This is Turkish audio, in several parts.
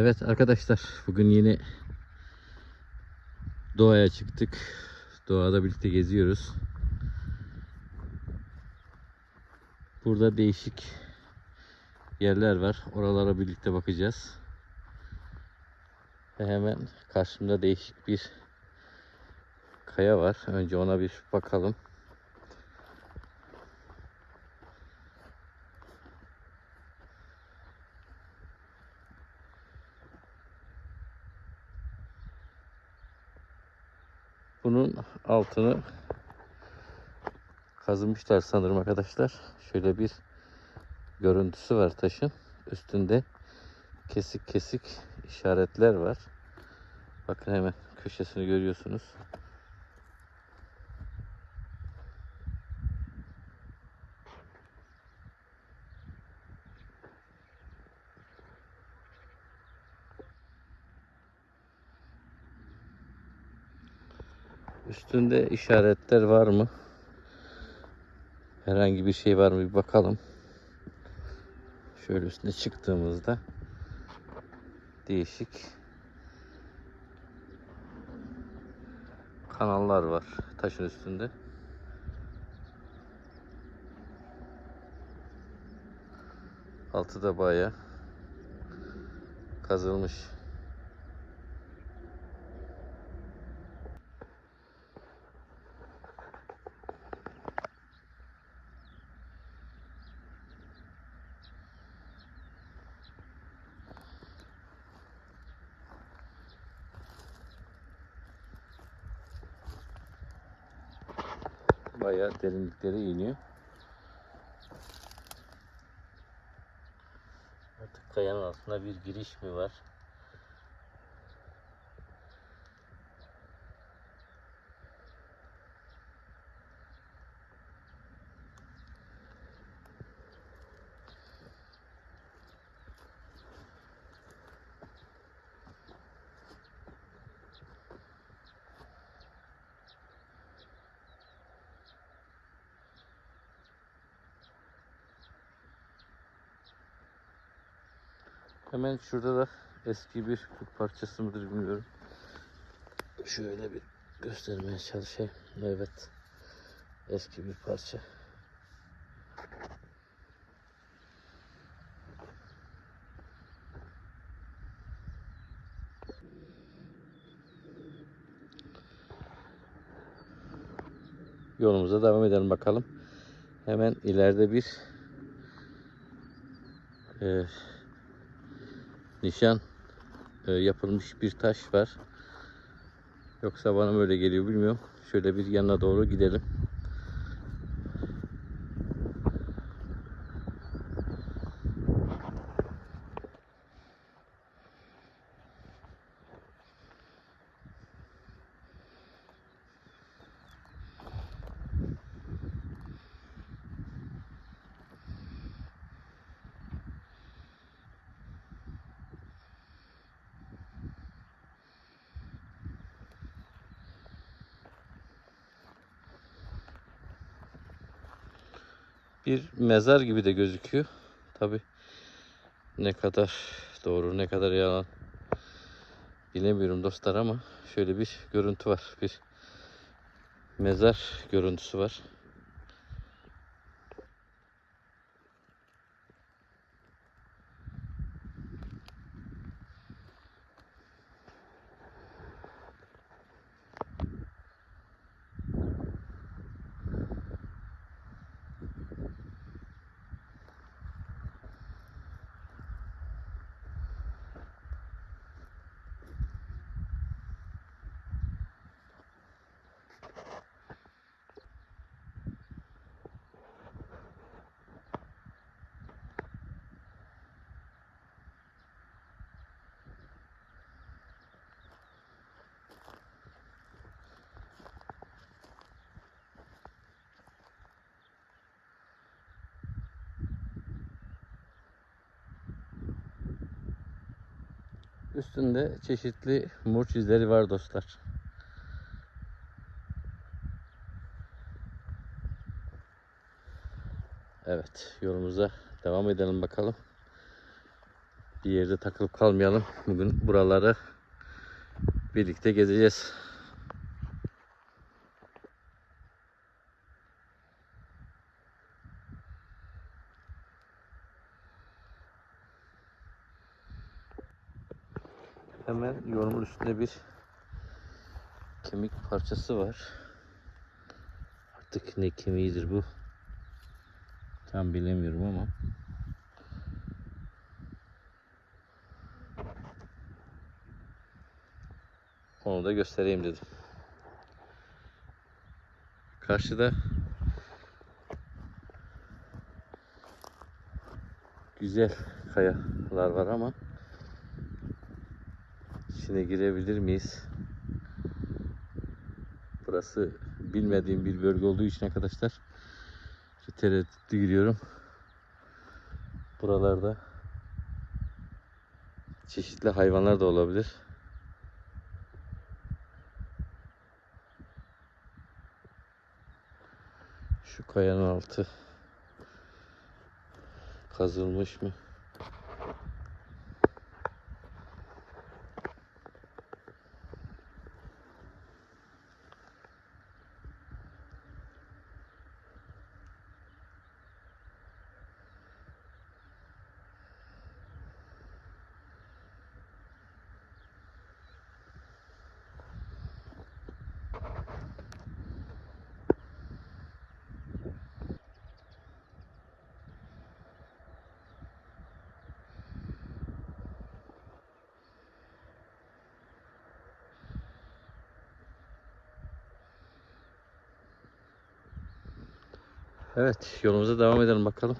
Evet arkadaşlar bugün yine doğaya çıktık. Doğada birlikte geziyoruz. Burada değişik yerler var. Oralara birlikte bakacağız. Ve hemen karşımda değişik bir kaya var. Önce ona bir bakalım. Bunun altını kazımışlar sanırım arkadaşlar. Şöyle bir görüntüsü var taşın. Üstünde kesik kesik işaretler var. Bakın hemen köşesini görüyorsunuz. Üstünde işaretler var mı? Herhangi bir şey var mı bir bakalım. Şöyle üstüne çıktığımızda değişik kanallar var taşın üstünde. Altı da baya kazılmış. Bayağı derinliklere iniyor. Artık kayanın altında bir giriş mi var? Hemen şurada da eski bir kırk parçası mıdır bilmiyorum. Şöyle bir göstermeye çalışayım. Evet. Eski bir parça. Yolumuza devam edelim bakalım. Hemen ileride bir e, nişan e, yapılmış bir taş var. Yoksa bana mı öyle geliyor bilmiyorum. Şöyle bir yanına doğru gidelim. Bir mezar gibi de gözüküyor. Tabi ne kadar doğru ne kadar yalan bilemiyorum dostlar ama şöyle bir görüntü var. Bir mezar görüntüsü var. Üstünde çeşitli murç izleri var dostlar. Evet yolumuza devam edelim bakalım. Bir yerde takılıp kalmayalım. Bugün buraları birlikte gezeceğiz. Hemen yolumun üstünde bir kemik parçası var. Artık ne kemiğidir bu? Tam bilemiyorum ama. Onu da göstereyim dedim. Karşıda güzel kayalar var ama içine girebilir miyiz? Burası bilmediğim bir bölge olduğu için arkadaşlar tereddütlü giriyorum. Buralarda çeşitli hayvanlar da olabilir. Şu kayanın altı kazılmış mı? Evet yolumuza devam edelim bakalım.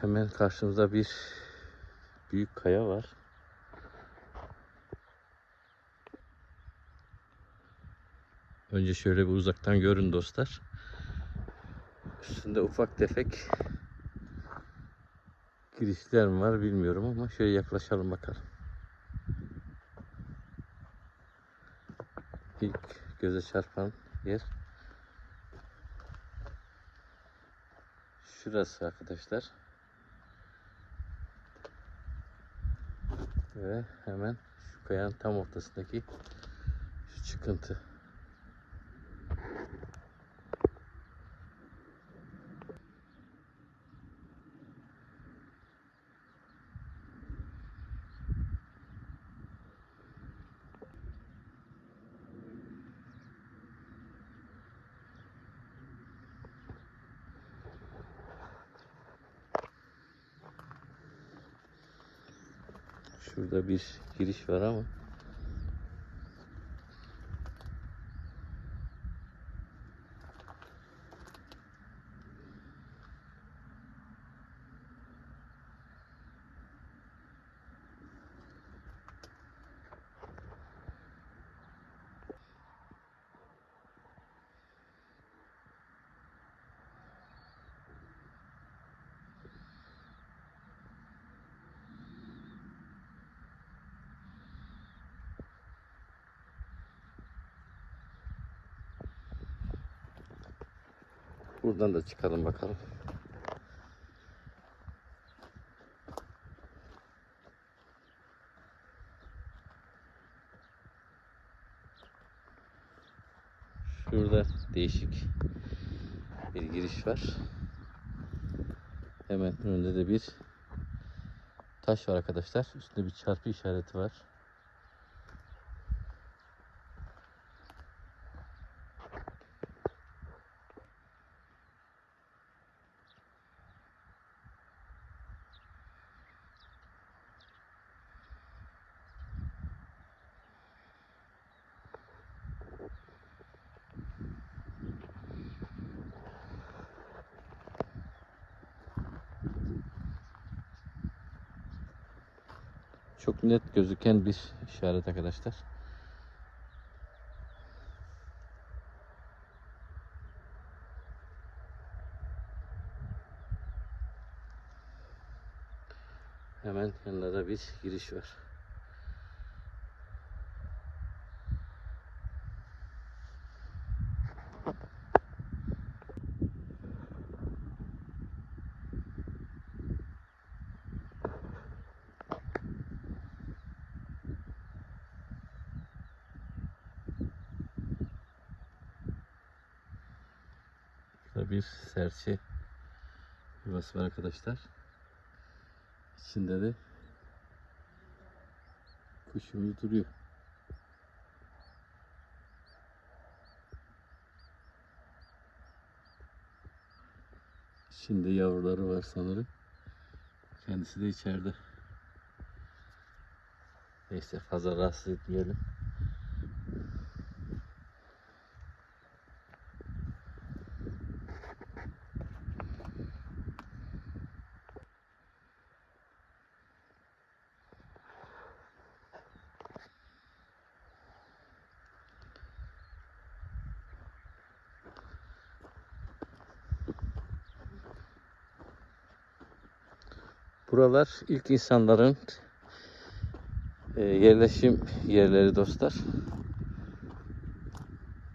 Hemen karşımızda bir büyük kaya var. Önce şöyle bir uzaktan görün dostlar. Üstünde ufak tefek girişler mi var bilmiyorum ama şöyle yaklaşalım bakalım. İlk göze çarpan yer şurası arkadaşlar. Ve hemen şu kayanın tam ortasındaki şu çıkıntı. Şurada bir giriş var ama buradan da çıkalım bakalım. Şurada değişik bir giriş var. Hemen önünde de bir taş var arkadaşlar. Üstünde bir çarpı işareti var. Çok net gözüken bir işaret arkadaşlar. Hemen yanında da bir giriş var. Bir serçe yuvası var arkadaşlar. İçinde de kuşumuz duruyor. Şimdi yavruları var sanırım. Kendisi de içeride. Neyse fazla rahatsız etmeyelim. Buralar ilk insanların e, yerleşim yerleri dostlar.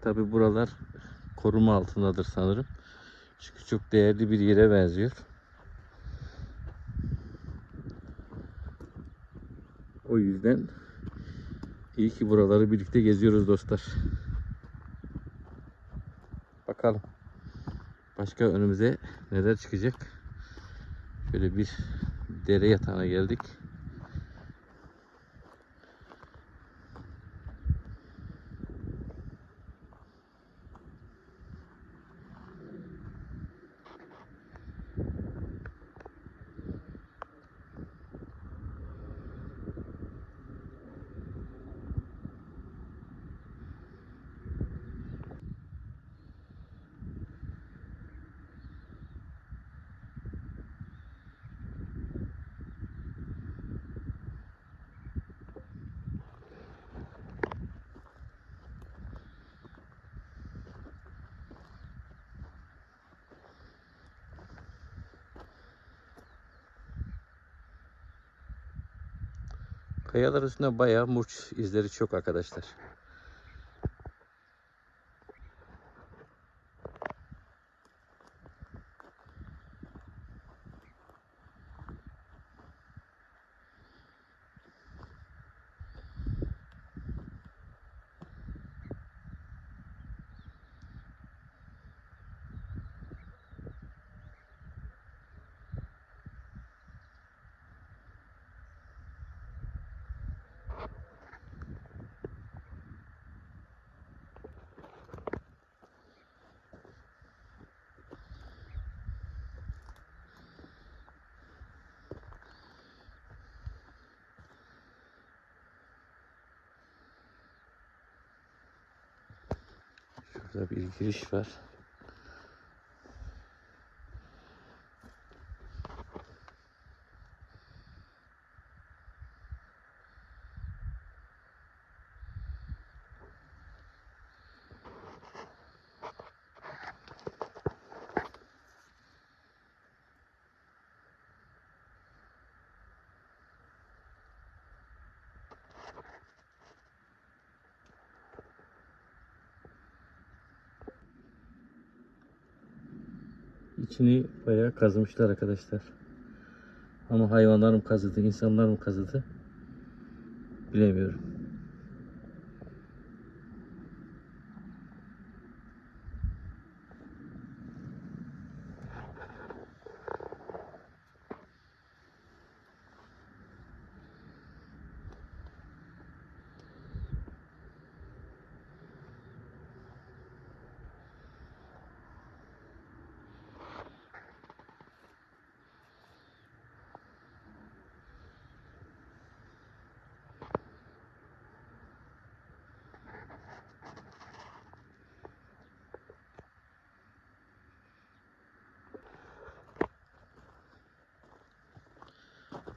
Tabi buralar koruma altındadır sanırım. Çünkü çok değerli bir yere benziyor. O yüzden iyi ki buraları birlikte geziyoruz dostlar. Bakalım. Başka önümüze neler çıkacak. Şöyle bir dere yatağına geldik. Kayalar üstünde bayağı murç izleri çok arkadaşlar. Şurada bir giriş var. İçini bayağı kazmışlar arkadaşlar. Ama hayvanlar mı kazıdı, insanlar mı kazıdı bilemiyorum.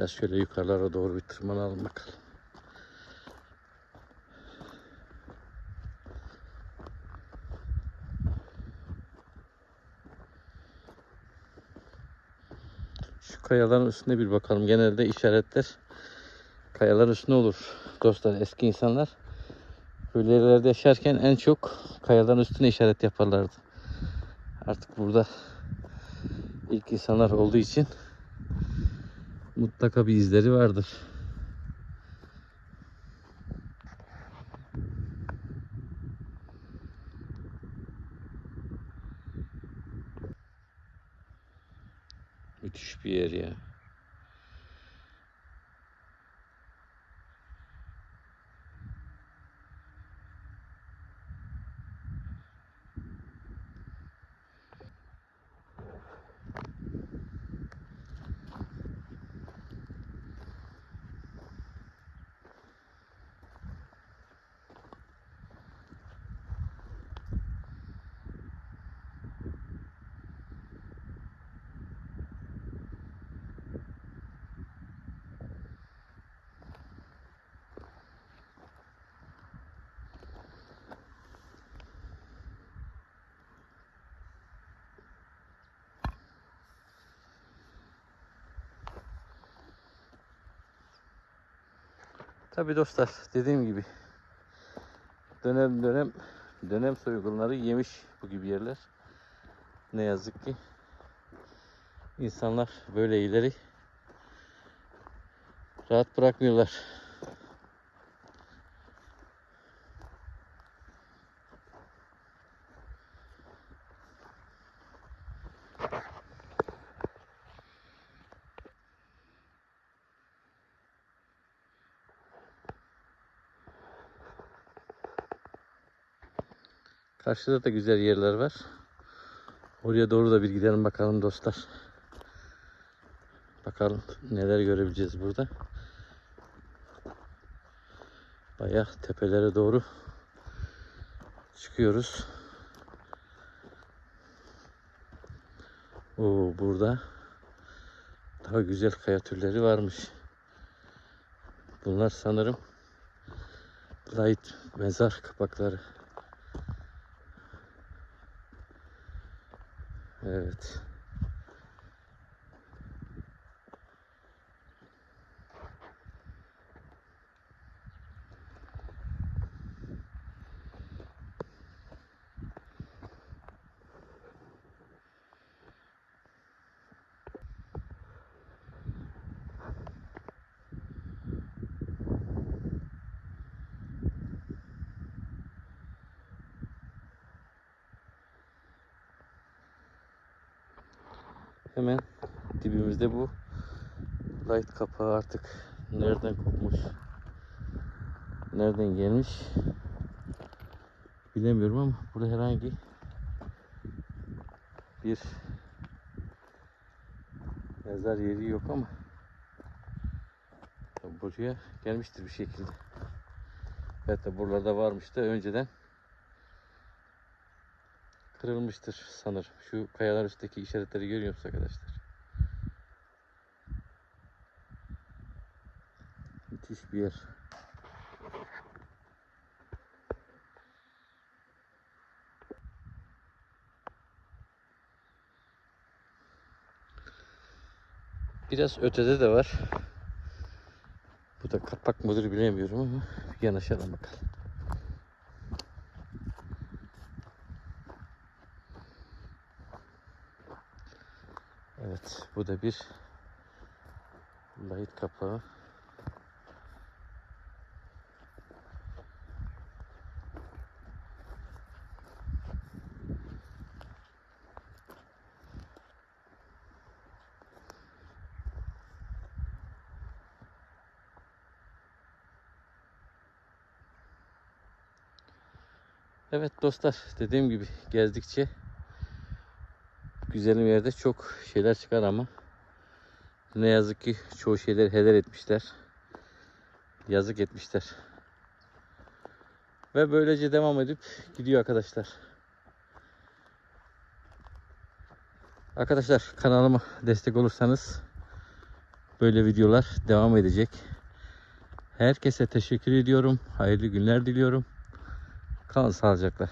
Biraz şöyle yukarılara doğru bir tırmanalım bakalım. Şu kayaların üstüne bir bakalım. Genelde işaretler kayaların üstünde olur. Dostlar eski insanlar böyle yerlerde yaşarken en çok kayaların üstüne işaret yaparlardı. Artık burada ilk insanlar olduğu için mutlaka bir izleri vardır. Müthiş bir yer ya. Tabi dostlar dediğim gibi dönem dönem dönem soygunları yemiş bu gibi yerler. Ne yazık ki insanlar böyle ileri rahat bırakmıyorlar. Karşıda da güzel yerler var. Oraya doğru da bir gidelim bakalım dostlar. Bakalım neler görebileceğiz burada. Bayağı tepelere doğru çıkıyoruz. Oo burada daha güzel kaya türleri varmış. Bunlar sanırım light mezar kapakları. Evet. Hemen dibimizde bu light kapağı artık nereden kopmuş nereden gelmiş bilemiyorum ama burada herhangi bir mezar yeri yok ama buraya gelmiştir bir şekilde. De buralarda varmış da önceden kırılmıştır sanırım. Şu kayalar üstteki işaretleri görüyor musunuz arkadaşlar? Müthiş bir yer. Biraz ötede de var. Bu da kapak mıdır bilemiyorum ama yanaşalım bakalım. Evet, bu da bir light kapağı. Evet dostlar, dediğim gibi gezdikçe güzelim yerde çok şeyler çıkar ama ne yazık ki çoğu şeyleri heder etmişler. Yazık etmişler. Ve böylece devam edip gidiyor arkadaşlar. Arkadaşlar kanalıma destek olursanız böyle videolar devam edecek. Herkese teşekkür ediyorum. Hayırlı günler diliyorum. Kalın sağlıcakla.